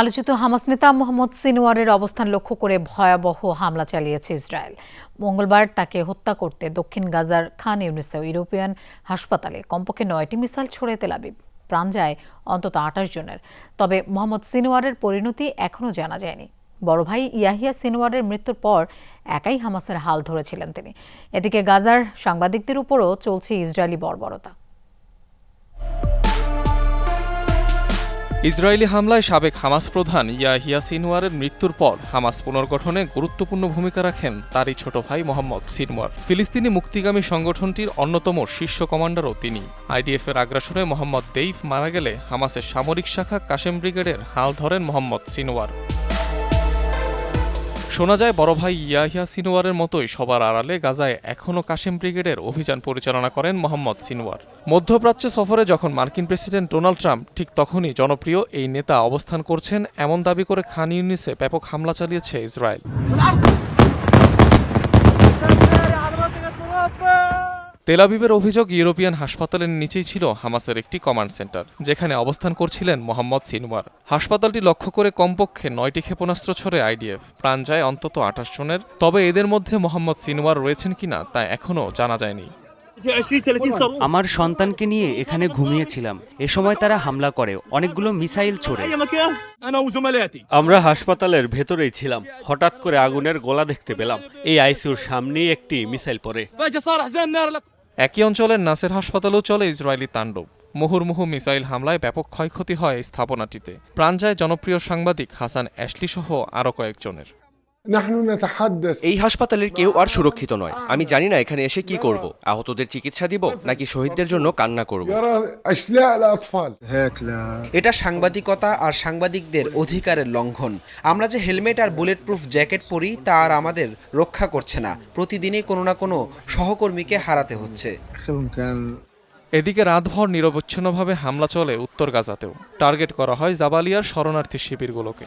আলোচিত হামাস নেতা মোহাম্মদ সিনওয়ারের অবস্থান লক্ষ্য করে ভয়াবহ হামলা চালিয়েছে ইসরায়েল। মঙ্গলবার তাকে হত্যা করতে দক্ষিণ গাজার খান ইউনিসেও ইউরোপিয়ান হাসপাতালে কমপক্ষে নয়টি মিসাইল ছড়ে তেল আবিব। প্রাণ যায় অন্তত আঠাশ জনের। তবে মোহাম্মদ সিনোয়ারের পরিণতি এখনও জানা যায়নি। বড় ভাই ইয়াহিয়া সিনওয়ারের মৃত্যুর পর একাই হামাসের হাল ধরেছিলেন তিনি। এদিকে গাজার সাংবাদিকদের উপরও চলছে ইসরায়েলি বর্বরতা। ইসরায়েলি হামলায় সাবেক হামাস প্রধান ইয়াহিয়া সিনওয়ারের মৃত্যুর পর হামাস পুনর্গঠনে গুরুত্বপূর্ণ ভূমিকা রাখেন তারই ছোট ভাই মোহাম্মদ সিনওয়ার। ফিলিস্তিনি মুক্তিগামী সংগঠনটির অন্যতম শীর্ষ কমান্ডারও তিনি। আইডিএফের আগ্রাসনে মোহাম্মদ দেইফ মারা গেলে হামাসের সামরিক শাখা কাশেম ব্রিগেডের হাল ধরেন মোহাম্মদ সিনওয়ার। শোনা যায়, বড় ভাই ইয়াহিয়া সিনোয়ারের মতোই সবার আড়ালে গাজায় এখনও কাশিম ব্রিগেডের অভিযান পরিচালনা করেন মোহাম্মদ সিনোয়ার মধ্যপ্রাচ্য সফরে যখন মার্কিন প্রেসিডেন্ট ডোনাল্ড ট্রাম্প ঠিক তখনই জনপ্রিয় এই নেতা অবস্থান করছেন, এমন দাবি করে খান ইউনিসে ব্যাপক হামলা চালিয়েছে ইসরায়েল। তেলাবিবের অভিযোগ ইউরোপিয়ান হাসপাতালের নিচেই ছিল হামাসের একটি কমান্ড সেন্টার যেখানে অবস্থান করছিলেন মোহাম্মদ সিনওয়ার। হাসপাতালটি লক্ষ্য করে কমপক্ষে নয়টি ক্ষেপণাস্ত্র ছড়ে আইডিএফ। প্রাণ যায় অন্তত আঠাশ জনের। তবে এদের মধ্যে মোহাম্মদ সিনওয়ার রয়েছেন কিনা তা এখনও জানা যায়নি। আমার সন্তানকে নিয়ে এখানে ঘুমিয়েছিলাম। এ সময় তারা হামলা করে। অনেকগুলো মিসাইল ছোড়ে। আমরা হাসপাতালের ভেতরেই ছিলাম। হঠাৎ করে আগুনের গোলা দেখতে পেলাম। এই আইসিউর সামনেই একটি মিসাইল পরে একই অঞ্চলের নাসের হাসপাতালও চলে ইসরায়েলি তাণ্ডব। মুহুর্মুহু মিসাইল হামলায় ব্যাপক ক্ষয়ক্ষতি হয় স্থাপনাটিতে। প্রাণ যায় জনপ্রিয় সাংবাদিক হাসান অ্যাশলি সহ আরও কয়েকজনের। এই হাসপাতালের কেউ আর সুরক্ষিত নয়। আমি জানি না এখানে এসে কি করব। আহতদের চিকিৎসা দিব নাকি শহীদদের জন্য কান্না করব? এটা সাংবাদিকতা আর সাংবাদিকদের অধিকারের লঙ্ঘন। আমরা যে হেলমেট আর বুলেট প্রুফ জ্যাকেট পরি তা আর আমাদের রক্ষা করছে না। প্রতিদিনই কোনো না কোনো সহকর্মীকে হারাতে হচ্ছে। এদিকে রাতভর নিরবচ্ছিন্নভাবে হামলা চলে উত্তর গাজাতেও। টার্গেট করা হয় জাবালিয়ার শরণার্থী শিবিরগুলোকে।